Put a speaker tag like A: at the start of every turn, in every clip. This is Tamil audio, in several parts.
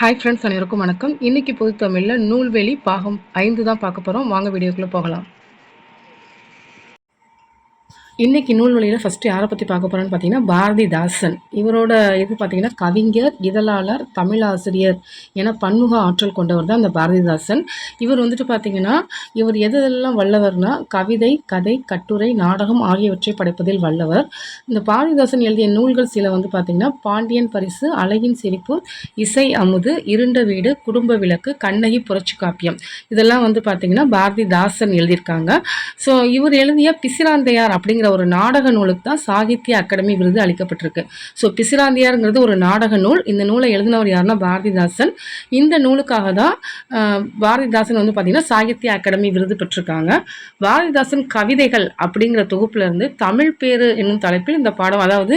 A: ஹாய் ஃப்ரெண்ட்ஸ் அனைவருக்கும் வணக்கம். இன்னைக்கு பொது தமிழில் நூல்வெளி பாகம் ஐந்து தான் பார்க்க போகிறோம் வாங்க வீடியோக்குள்ளே போகலாம். இன்றைக்கி நூல் வழியில் ஃபஸ்ட்டு யாரை பற்றி பார்க்க போகிறோன்னு பார்த்தீங்கன்னா பாரதிதாசன். இவரோட இது பார்த்திங்கன்னா கவிஞர் இதழாளர் தமிழாசிரியர் என பன்முக ஆற்றல் கொண்டவர் தான் அந்த பாரதிதாசன். இவர் வந்துட்டு பார்த்தீங்கன்னா இவர் எதெல்லாம் வல்லவர்னா கவிதை கதை கட்டுரை நாடகம் ஆகியவற்றை படைப்பதில் வல்லவர். இந்த பாரதிதாசன் எழுதிய நூல்கள் சில வந்து பார்த்திங்கன்னா பாண்டியன் பரிசு அழகின் சிரிப்பு இசை அமுது இருண்ட வீடு குடும்ப விளக்கு கண்ணகி புரட்சி காப்பியம். இதெல்லாம் வந்து பார்த்திங்கன்னா பாரதிதாசன் எழுதியிருக்காங்க. ஸோ இவர் எழுதிய பிசிராந்தையார் அப்படிங்கிற ஒரு நாடக நூலுக்கு தான் சாகித்ய அகாடமி விருது அளிக்கப்பட்டிருக்கு. ஸோ பிசிராந்தியாருங்கிறது ஒரு நாடக நூல். இந்த நூலை எழுதினவர் யாருன்னா பாரதிதாசன். இந்த நூலுக்காக தான் பாரதிதாசன் வந்து பார்த்திங்கன்னா சாகித்ய அகாடமி விருது பெற்றிருக்காங்க. பாரதிதாசன் கவிதைகள் அப்படிங்கிற தொகுப்புலேருந்து தமிழ் பேரு என்னும் தலைப்பில் இந்த பாடம் அதாவது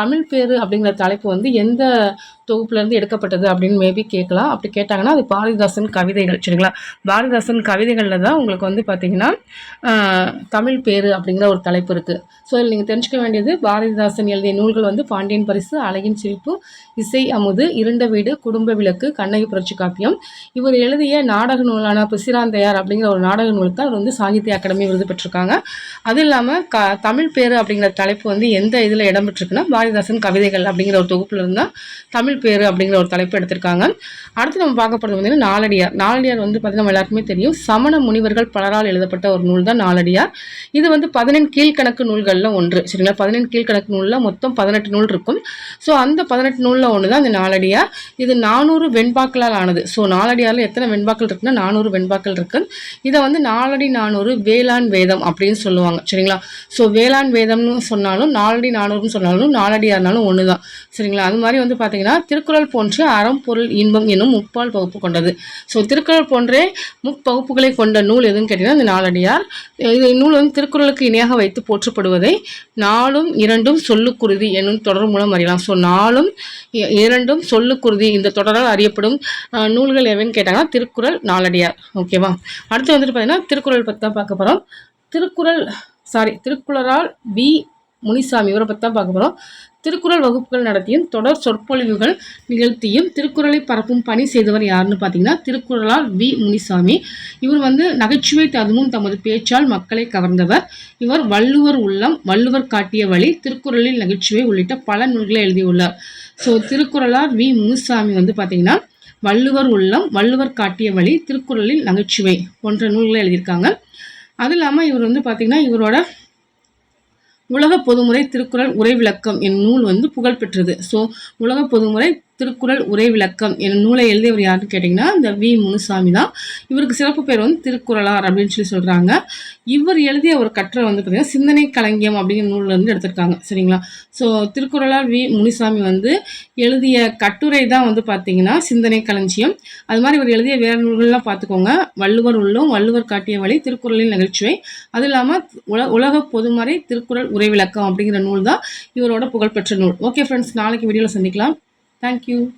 A: தமிழ் பேரு அப்படிங்கிற தலைப்பு வந்து எந்த தொகுப்புலேருந்து எடுக்கப்பட்டது அப்படின்னு மேபி கேட்கலாம். அப்படி கேட்டாங்கன்னா அது பாரதிதாசன் கவிதைகள். சரிங்களா? பாரதிதாசன் கவிதைகளில் தான் உங்களுக்கு வந்து பார்த்திங்கன்னா தமிழ் பேரு அப்படிங்கிற ஒரு தலைப்பு இருக்குது ஸோ இதில் நீங்கள் தெரிஞ்சுக்க வேண்டியது பாரதிதாசன் எழுதிய நூல்கள் வந்து பாண்டியன் பரிசு அழகின் சிரிப்பு இசை அமுது இருண்ட வீடு குடும்ப விளக்கு கண்ணகி புரட்சி காப்பியம். இவர் எழுதிய நாடக நூலான பிசிராந்தையார் அப்படிங்கிற ஒரு நாடக நூலுக்கு அவர் வந்து சாகித்ய அகாடமி விருது பெற்றிருக்காங்க. அது இல்லாமல் க தமிழ் பேரு அப்படிங்கிற தலைப்பு வந்து எந்த இதில் இடம்பெற்றிருக்குன்னா பாரதிதாசன் கவிதைகள் அப்படிங்கிற ஒரு தொகுப்பில் இருந்தால் தமிழ் பேர் அப்படிங்கிற ஒரு தலைப்பு எடுத்திருக்காங்க. அடுத்து நம்ம பார்க்க போகிறது வந்து நாலடியார். நாலடியார் வந்து பார்த்தீங்கன்னா எல்லாருக்குமே தெரியும். சமண முனிவர்கள் பலரால் எழுதப்பட்ட ஒரு நூல் தான் நாலடியார். இது வந்து பதினெண் கீழ்கணக்கு நூல்களில் ஒன்று. சரிங்களா? பதினெண் கீழ்கணக்கு நூலில் மொத்தம் பதினெட்டு நூல் இருக்கும். ஸோ அந்த பதினெட்டு நூலில் ஒன்று தான் அந்த நாலடியார். இது நானூறு வெண்பாக்களால் ஆனது. ஸோ நாலடியாரில் எத்தனை வெண்பாக்கள் இருக்குன்னா நானூறு வெண்பாக்கள் இருக்குது இதை வந்து நாலடி நானூறு வேளாண் வேதம் அப்படின்னு சொல்லுவாங்க. சரிங்களா? ஸோ வேளாண் வேதம்னு சொன்னாலும் நாலடி நானூறுன்னு சொன்னாலும் நாலடியார்னாலும் ஒன்று தான் சரிங்களா? அது மாதிரி வந்து பார்த்தீங்கன்னா திருக்குறள் போன்று அறம் பொருள் இன்பம் எனும் முப்பால் பகுப்பு கொண்டது. ஸோ திருக்குறள் போன்றே முப்பகுப்புகளை கொண்ட நூல் எதுன்னு கேட்டிங்கன்னா இந்த நாலடியார். இது நூல் வந்து திருக்குறளுக்கு இணையாக வைத்து போற்றப்படுவதை நாளும் இரண்டும் சொல்லுக்குருதி என்னும் தொடர் மூலம் அறியலாம். ஸோ நாளும் இரண்டும் சொல்லுக்குருதி இந்த தொடரால் அறியப்படும் நூல்கள் எவைன்னு கேட்டாங்கன்னா திருக்குறள் நாலடியார். ஓகேவா அடுத்து வந்துட்டு பார்த்தீங்கன்னா திருக்குறள் பற்றி தான் பார்க்க போகிறோம் திருக்குறள் சாரி திருக்குறளால் வி முனிசாமி இவரை பற்றி தான் பார்க்க போகிறோம் திருக்குறள் வகுப்புகள் நடத்தியும் தொடர் சொற்பொழிவுகள் நிகழ்த்தியும் திருக்குறளை பரப்பும் பணி செய்தவர் யாருன்னு பார்த்தீங்கன்னா திருக்குறளால் வி. முனிசாமி. இவர் வந்து நகைச்சுவை ததுமும் தமது பேச்சால் மக்களை கவர்ந்தவர். இவர் வள்ளுவர் உள்ளம் வள்ளுவர் காட்டிய வழி திருக்குறளில் நகைச்சுவை உள்ளிட்ட பல நூல்களை எழுதியுள்ளார். So Thirukkuralar we. முனுசாமி வந்து பார்த்தீங்கன்னா வள்ளுவர் உள்ளம் வள்ளுவர் காட்டிய வழி திருக்குறளில் நகைச்சுவை போன்ற நூல்களை எழுதியிருக்காங்க. அது இல்லாமல் இவர் வந்து பார்த்திங்கன்னா இவரோட உலக பொதுமுறை திருக்குறள் உரை விளக்கம் என் நூல் வந்து புகழ்பெற்றது. ஸோ உலக பொதுமுறை திருக்குறள் உரை விளக்கம் என் நூலை எழுதியவர் யாருன்னு கேட்டிங்கன்னா இந்த வி. முனுசாமி தான். இவருக்கு சிறப்பு பேர் வந்து திருக்குறளார் அப்படின்னு சொல்லி சொல்கிறாங்க இவர் எழுதிய ஒரு கட்டுரை வந்து பார்த்திங்கன்னா சிந்தனை கலங்கியம் அப்படிங்கிற நூலில் எடுத்திருக்காங்க. சரிங்களா? So Thirukkuralar we. முனிசாமி வந்து எழுதிய கட்டுரை தான் வந்து பார்த்திங்கன்னா சிந்தனை களஞ்சியம். அது மாதிரி இவர் எழுதிய வேறு நூல்கள்லாம் பார்த்துக்கோங்க வள்ளுவர் உள்ளும் வள்ளுவர் காட்டிய வழி திருக்குறளின் நிகழ்ச்சியை. அது இல்லாமல் உல உலக பொதுமறை திருக்குறள் உரை விளக்கம் அப்படிங்கிற நூல் தான் இவரோட புகழ்பெற்ற நூல். ஓகே ஃப்ரெண்ட்ஸ் நாளைக்கு வீடியோவில் சந்திக்கலாம். Thank you.